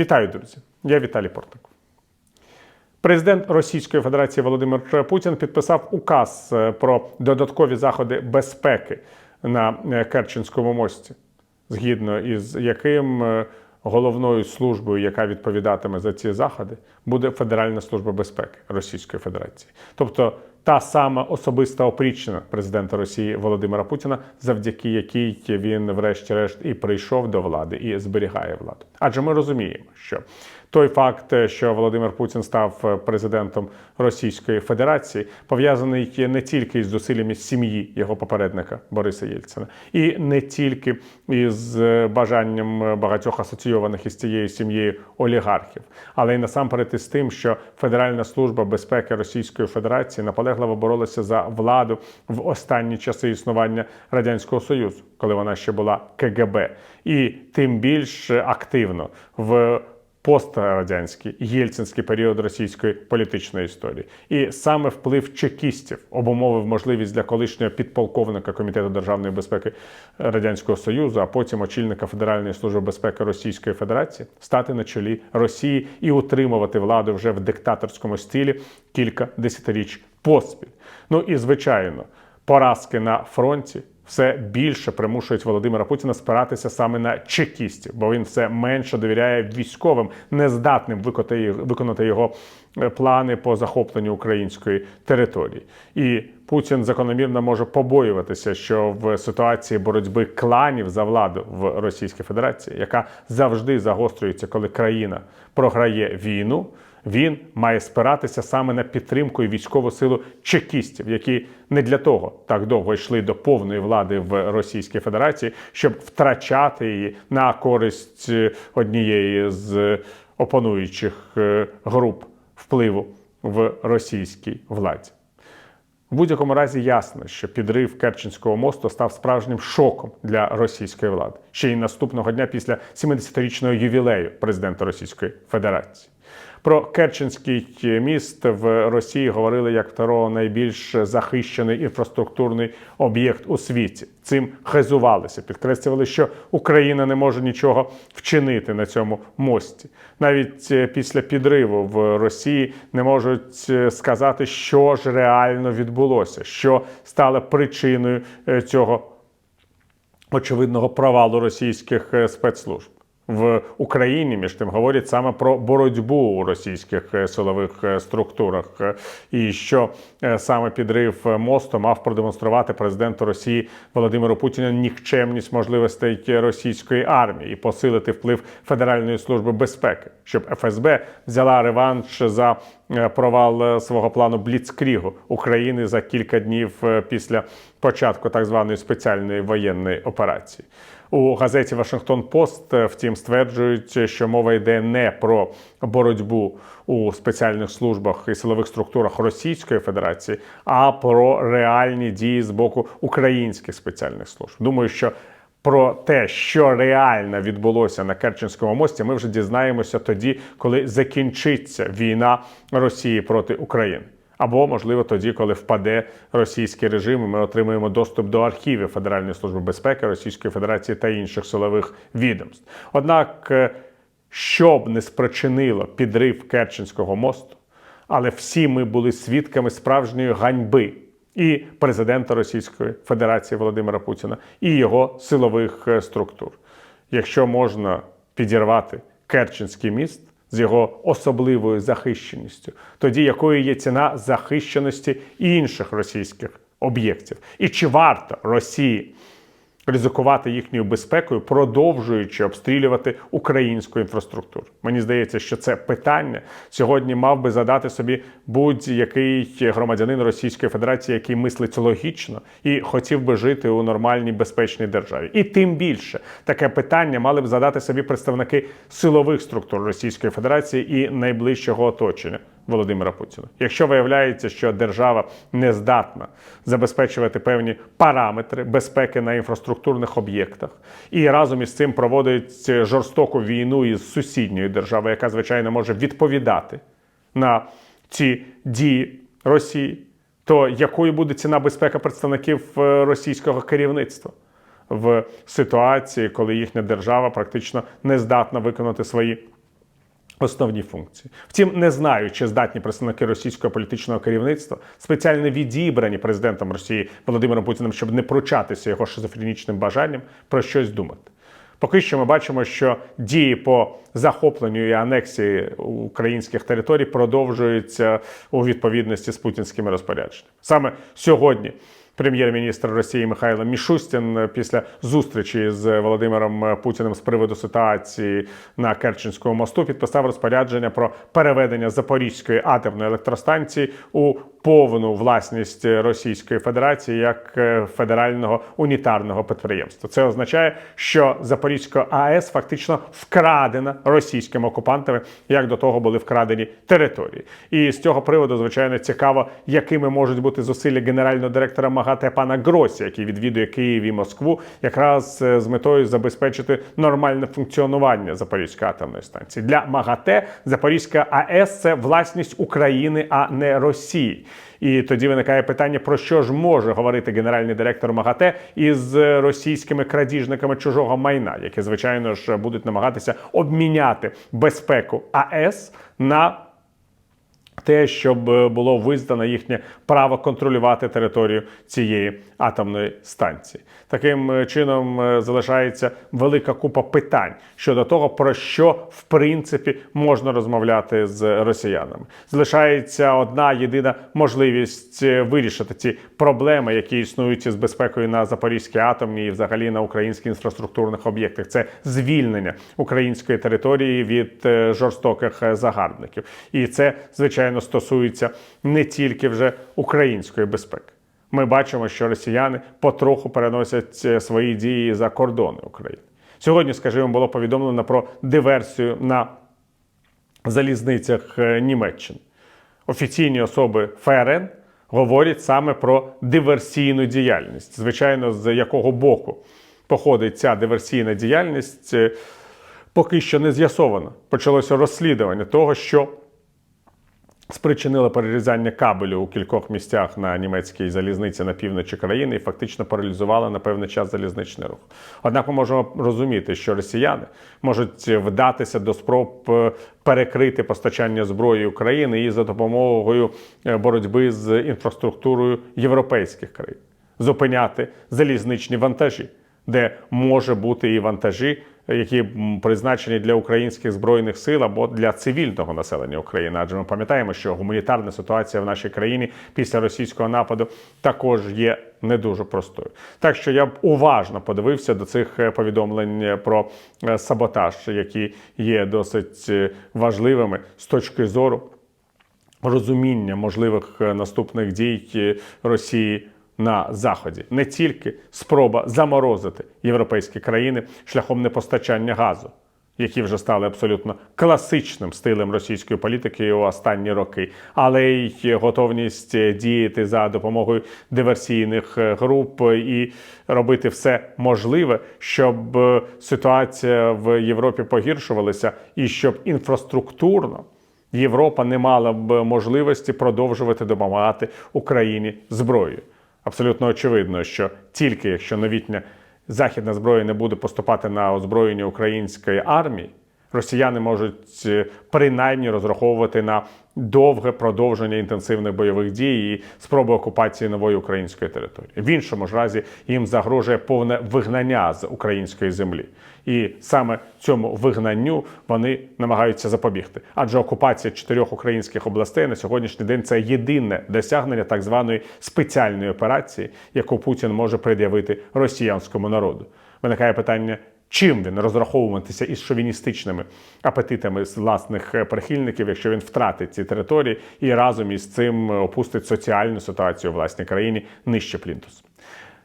Вітаю, друзі! Я Віталій Портник. Президент Російської Федерації Володимир Путін підписав указ е, про додаткові заходи безпеки на е, Керченському мості, згідно із яким е, головною службою, яка відповідатиме за ці заходи, буде Федеральна служба безпеки Російської Федерації, тобто та сама особиста опрічнина президента Росії Володимира Путіна, завдяки якій він, врешті-решт, і прийшов до влади і зберігає владу. Адже ми розуміємо, що той факт, що Володимир Путін став президентом Російської Федерації, пов'язаний не тільки із зусиллями сім'ї його попередника Бориса Єльцина, і не тільки із бажанням багатьох асоційованих із цією сім'єю олігархів, але й насамперед із тим, що Федеральна служба безпеки Російської Федерації наполегливо боролася за владу в останні часи існування радянського союзу, коли вона ще була КГБ, і тим більш активно в пострадянський єльцинський період російської політичної історії, і саме вплив чекістів обумовив можливість для колишнього підполковника комітету державної безпеки радянського союзу, а потім очільника Федеральної служби безпеки Російської Федерації стати на чолі Росії і утримувати владу вже в диктаторському стилі кілька десятиріч поспіль. Ну і звичайно, поразки на фронті все більше примушують Володимира Путіна спиратися саме на чекістів, бо він все менше довіряє військовим, нездатним виконати, його е, плани по захопленню української території. І Путін закономірно може побоюватися, що в ситуації боротьби кланів за владу в Російській Федерації, яка завжди загострюється, коли країна програє війну він має спиратися саме на підтримку і військову силу чекістів, які не для того так довго йшли до повної влади в Російській Федерації, щоб втрачати її на користь е, однієї з опонуючих е, груп впливу в російській владі. В будь-якому разі ясно, що підрив Керченського мосту став справжнім шоком для російської влади ще й наступного дня після 70-річного ювілею президента Російської Федерації. Про Керченський міст в Росії говорили як второго найбільш захищений інфраструктурний об'єкт у світі. Цим хизувалися, підкреслювали, що Україна не може нічого вчинити на цьому мості. Навіть е, після підриву в Росії не можуть е, сказати, що ж реально відбулося, що стало причиною е, цього очевидного провалу російських спецслужб в Україні між тим говорять саме про боротьбу у російських е, силових е, структурах, е, і що саме підрив мосту мав продемонструвати президенту Росії Володимиру Путіну нікчемність можливостей російської армії і посилити вплив Федеральної служби безпеки, щоб ФСБ взяла реванш за провал свого плану Бліцкрігу України за кілька днів після початку так званої спеціальної воєнної операції. У газеті Вашингтон Пост, е, втім, стверджують, що мова йде не про боротьбу у спеціальних службах і силових структурах Російської Федерації, а про реальні дії з боку українських спеціальних служб. Думаю, що про те, що реально відбулося на Керченському мості, ми вже дізнаємося тоді, коли закінчиться війна Росії проти України. Або, можливо, тоді, коли впаде російський режим, і ми отримуємо доступ до архівів Федеральної служби безпеки Російської Федерації та інших силових відомств. Однак, е, б не спричинило підрив Керченського мосту, але всі ми були свідками справжньої ганьби і президента Російської Федерації Володимира Путіна, і його силових е, структур. Якщо можна підірвати Керченський міст з його особливою захищеністю, тоді якою є ціна захищеності інших російських об'єктів, і чи варто Росії ризикувати їхньою безпекою, продовжуючи обстрілювати українську інфраструктуру. Мені здається, що це питання сьогодні мав би задати собі будь-який громадянин Російської Федерації, який мислить логічно і хотів би жити у нормальній безпечній державі. І тим більше таке питання мали б задати собі представники силових структур Російської Федерації і найближчого оточення. Володимира Путіна. Якщо виявляється, що держава не здатна забезпечувати певні параметри безпеки на інфраструктурних об'єктах, і разом із цим проводить жорстоку війну із сусідньою державою, яка звичайно може відповідати на ці дії Росії, то якою буде ціна безпеки представників е, російського керівництва? В ситуації, коли їхня держава практично не здатна виконати свої Основні функції. Втім, не знаю, чи здатні представники російського політичного керівництва, спеціально відібрані президентом Росії Володимиром Путіним, щоб не пручатися його шизофренічним бажанням, про щось думати. Поки що ми бачимо, що дії по захопленню і анексії українських територій продовжуються у відповідності з путінськими розпорядженнями. Саме сьогодні прем'єр-міністр Росії Михайло Мішустін після зустрічі з Володимиром Путіним з приводу ситуації на Керченському мосту підписав розпорядження про переведення Запорізької атомної електростанції у повну власність Російської Федерації як е, федерального унітарного підприємства. Це означає, що Запорізька АЕС фактично вкрадена російськими окупантами, як до того були вкрадені території. І з цього приводу, звичайно, цікаво, якими можуть бути зусилля генерального директора МАГАТЕ пана Гросі, який відвідує Київ і Москву, якраз е, з метою забезпечити нормальне функціонування Запорізької атомної станції. Для МАГАТЕ Запорізька АЕС це власність України, а не Росії. І тоді виникає питання, про що ж може говорити генеральний директор МАГАТЕ із російськими крадіжниками чужого майна, які, звичайно ж, будуть намагатися обміняти безпеку АЕС на те, щоб е, було визнано їхнє право контролювати територію цієї атомної станції. Таким е, чином е, залишається велика купа питань щодо того, про що в принципі можна розмовляти з росіянами. Залишається одна єдина можливість вирішити ці проблеми, які існують із безпекою на Запорізькій атомній і взагалі на українських інфраструктурних об'єктах. Це звільнення української території від жорстоких загарбників, і це звичайно звичайно, стосується не тільки вже української безпеки. Ми бачимо, що росіяни потроху переносять е, свої дії за кордони України. Сьогодні, скажімо, було повідомлено про диверсію на залізницях е, Німеччини. Офіційні особи ФРН говорять саме про диверсійну діяльність. Звичайно, з якого боку походить ця диверсійна діяльність, е, поки що не з'ясовано. Почалося розслідування того, що спричинила перерізання кабелю у кількох місцях на німецькій залізниці на півночі країни і фактично паралізувала на певний час залізничний рух. Однак ми можемо розуміти, що росіяни можуть вдатися до спроб е, перекрити постачання зброї України і за допомогою е, боротьби з інфраструктурою європейських країн, зупиняти залізничні вантажі, де може бути і вантажі які призначені для українських збройних сил або для цивільного населення України. Адже ми пам'ятаємо, що гуманітарна ситуація в нашій країні після російського нападу також є не дуже простою. Так що я б уважно подивився до цих е, повідомлень про е, саботаж, які є досить е, важливими з точки зору розуміння можливих наступних дій Росії на заході не тільки спроба заморозити європейські країни шляхом непостачання газу, які вже стали абсолютно класичним стилем російської політики у останні роки, але й готовність діяти за допомогою диверсійних груп і робити все можливе, щоб ситуація в Європі погіршувалася, і щоб інфраструктурно. Європа не мала б можливості продовжувати допомагати Україні зброєю абсолютно очевидно, що тільки якщо новітня західна зброя не буде поступати на озброєння української армії, росіяни можуть е, принаймні розраховувати на довге продовження інтенсивних бойових дій і спроби окупації нової української території. В іншому ж разі їм загрожує повне вигнання з української землі. І саме цьому вигнанню вони намагаються запобігти. Адже окупація чотирьох українських областей на сьогоднішній день це єдине досягнення так званої спеціальної операції, яку Путін може пред'явити росіянському народу. Виникає питання, Чим він розраховуватися із шовіністичними апетитами власних е, прихильників, якщо він втратить ці території і разом із цим опустить соціальну ситуацію у власній країні нижче плінтус?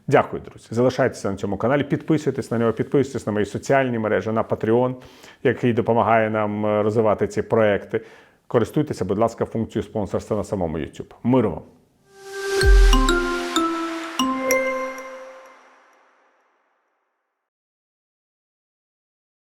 Дякую, друзі. Залишайтеся на цьому каналі, підписуйтесь на нього, підписуйтесь на мої соціальні мережі, на Patreon, який допомагає нам е, розвивати ці проекти. Користуйтеся, будь ласка, функцією спонсорства на самому YouTube. Миру вам!